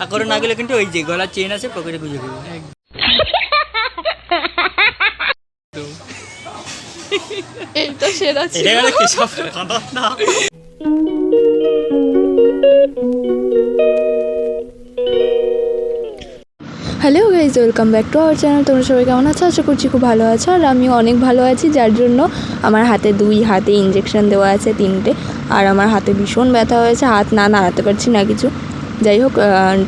আর করে না গেলে কিন্তু ওই যে গলার চেন আছে পকেটে গুঁজে দেবো এইটা সেরা ছিল। এটা গেলে কেশব না? Hello guys welcome back to our channel তোমরা সবাই কেমন আছো? আশা করছি খুব ভালো আছো। আর আমিও অনেক ভালো আছি যার জন্য আমার হাতে দুই হাতে ইঞ্জেকশন দেওয়া আছে তিনটে। আর আমার হাতে ভীষণ ব্যথা হয়েছে হাত না নাড়াতে পারছি না কিছু। যাই হোক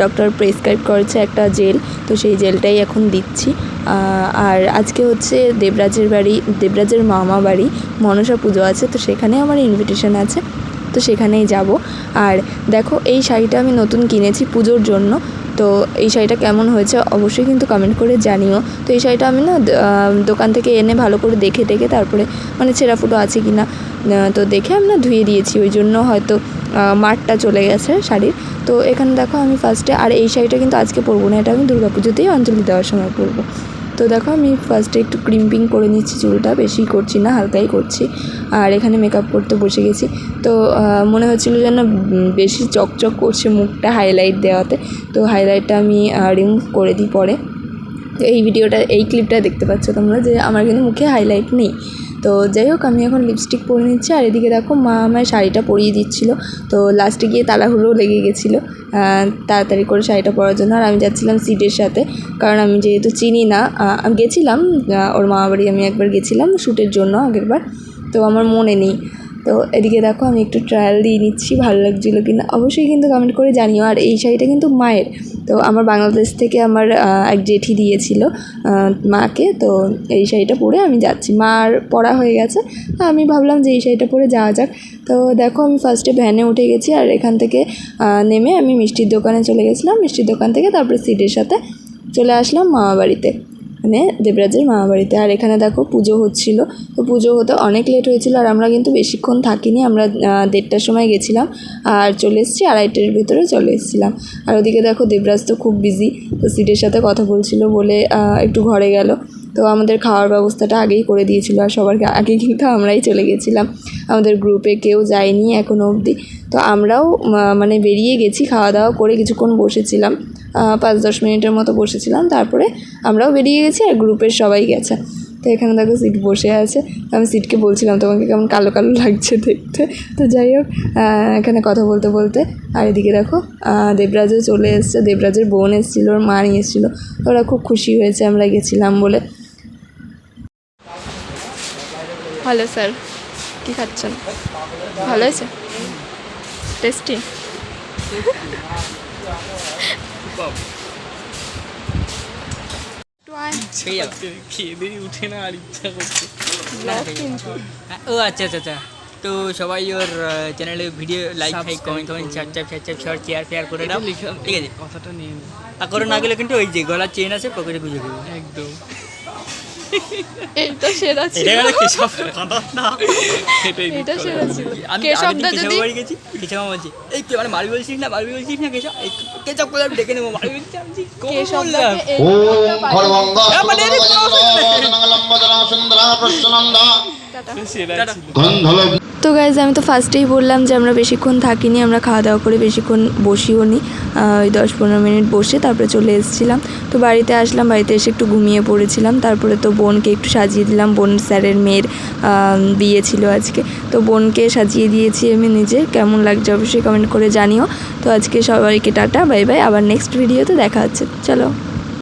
ডক্টর প্রেসক্রাইব করেছে একটা জেল তো সেই জেলটাই এখন দিচ্ছি। আর আজকে হচ্ছে দেবরাজের বাড়ি, দেবরাজের মামা বাড়ি মনসা পুজো আছে, তো সেখানে আমার ইনভিটেশন আছে। তো সেখানেই যাব। আর দেখো, এই শাড়িটা আমি নতুন কিনেছি পুজোর জন্য। তো এই শাড়িটা কেমন হয়েছে অবশ্যই কিন্তু কমেন্ট করে জানিও। তো এই শাড়িটা আমি না দোকান থেকে এনে ভালো করে দেখে টেকে তারপরে মানে ছেঁড়া ফুটো আছে কি না তো দেখে আমি না ধুয়ে দিয়েছি। ওই জন্য হয়তো মাঠটা চলে গেছে শাড়ির। তো এখানে দেখো আমি ফার্স্টে আর এই শাড়িটা কিন্তু আজকে পরবো না, এটা আমি দুর্গা পুজোতেই অঞ্জলি দেওয়ার সময় পরবো। তো দেখো আমি ফার্স্টে একটু ক্রিম্পিং করে নিচ্ছি চুলটা, বেশি করছি না, হালকাই করছি। আর এখানে মেকআপ করতে বসে গেছি। তো মনে হচ্ছিল যেন বেশি চকচক করছে মুখটা হাইলাইট দেওয়াতে। তো হাইলাইটটা আমি রিমুভ করে দিই পরে। এই ভিডিওটা এই ক্লিপটা দেখতে পাচ্ছ তোমরা যে আমার কিন্তু মুখে হাইলাইট নেই। তো যাই হোক, আমি এখন লিপস্টিক পরে নিচ্ছি। আর এদিকে দেখো, মা আমার শাড়িটা পরিয়ে দিচ্ছিল। তো লাস্টে গিয়ে তাড়াহুড়ো লেগে গেছিল তাড়াতাড়ি করে শাড়িটা পরার জন্য। আর আমি যাচ্ছিলাম সিটের সাথে, কারণ আমি যেহেতু চিনি না গেছিলাম ওর মামা বাড়ি আমি একবার গেছিলাম শ্যুটের জন্য আগেরবার। তো আমার মনে নেই। তো এদিকে দেখো আমি একটু ট্রায়াল দিয়ে নিচ্ছি, ভালো লাগছিল কিনা? অবশ্যই কিন্তু কমেন্ট করে জানিও। আর এই শাড়িটা কিন্তু মায়ের। তো আমার বাংলাদেশ থেকে আমার এক জেঠি দিয়েছিল মাকে। তো এই শাড়িটা পরে আমি যাচ্ছি। মার পরা হয়ে গেছে। আমি ভাবলাম যে এই শাড়িটা পরে যাওয়া যাক। তো দেখো আমি ফার্স্টে ভ্যানে উঠে গেছি আর এখান থেকে নেমে আমি মিষ্টির দোকানে চলে গেছিলাম। মিষ্টির দোকান থেকে তারপরে সিটের সাথে চলে আসলাম মামা বাড়িতে। মানে দেবরাজের মামা বাড়িতে। আর এখানে দেখো পুজো হচ্ছিল। তো পুজো হতে অনেক লেট হয়েছিল আর আমরা কিন্তু বেশিক্ষণ থাকিনি। আমরা দেড়টার সময় গেছিলাম আর চলে এসেছি, আড়াইটের ভিতরে চলে এসেছিলাম। আর ওদিকে দেখো দেবরাজ তো খুব বিজি তো সিটের সাথে কথা বলছিল বলে একটু ঘরে গেল। তো আমাদের খাওয়ার ব্যবস্থাটা আগেই করে দিয়েছিল আর সবার আগে কিন্তু আমরাই চলে গেছিলাম। আমাদের গ্রুপে কেউ যায়নি এখনও অবধি। তো আমরাও মানে বেরিয়ে গেছি, খাওয়া দাওয়া করে কিছুক্ষণ বসেছিলাম। পাঁচ দশ মিনিটের মতো বসেছিলাম, তারপরে আমরাও বেরিয়ে গেছি আর গ্রুপের সবাই গেছে। তো এখানে দেখো সিট বসে আছে। আমি সিটকে বলছিলাম তোমাকে কেমন কালো কালো লাগছে দেখতে। তো যাই হোক এখানে কথা বলতে বলতে, আর এদিকে দেখো দেবরাজও চলে এসছে। দেবরাজের বোন এসেছিল, ওর মা নিয়ে এসেছিল। ওরা খুব খুশি হয়েছে, আমরা গেছিলাম বলে। হ্যালো স্যার, কী খাচ্ছেন? ভালো হয়েছে? টেস্টি? খেয়ে উঠে না আর ইচ্ছা করছে। হ্যাঁ, ও আচ্ছা আচ্ছা আচ্ছা। তো সবাই ওর চ্যানেলে ভিডিও লাইক ফাইক কমেন্ট কমেন্ট চাপ শর্ট শেয়ার ফেয়ার করে দাও। ঠিক আছে। কথাটা নিয়ে আর করে না গেলে কিন্তু ওই যে গলার চেন আছে পকেটে গুঁজে দেবো। একদম। এইটা সেরা ছিল। এটা কেশব। না এটা সেরা ছিল। আমি কেশবদা যদি বাড়ি গেছি কেশব বলছি এই কে মানে মারবি বলছিস না মারবি বলছিস না কেশব? এই কেশব করে আমি ডেকে নেব মারবি বলছিস আমি কখন বললাম কেশবদাকে এই সেরা প্রসন্নন্দা ছিল। তো গাইজ আমি তো ফার্স্টেই বললাম যে আমরা বেশিক্ষণ থাকিনি, আমরা খাওয়া দাওয়া করে বেশিক্ষণ বসিও নি। ওই দশ পনেরো মিনিট বসে তারপরে চলে এসেছিলাম। তো বাড়িতে আসলাম, বাড়িতে এসে একটু ঘুমিয়ে পড়েছিলাম। তারপরে তো বোনকে একটু সাজিয়ে দিলাম। বোন স্যারের মেয়ের বিয়ে ছিল আজকে। তো বোনকে সাজিয়ে দিয়েছি আমি নিজে। কেমন লাগছে অবশ্যই কমেন্ট করে জানিও। তো আজকে সবাইকে টাটা বাই বাই আবার নেক্সট ভিডিওতে দেখা হচ্ছে। চলো।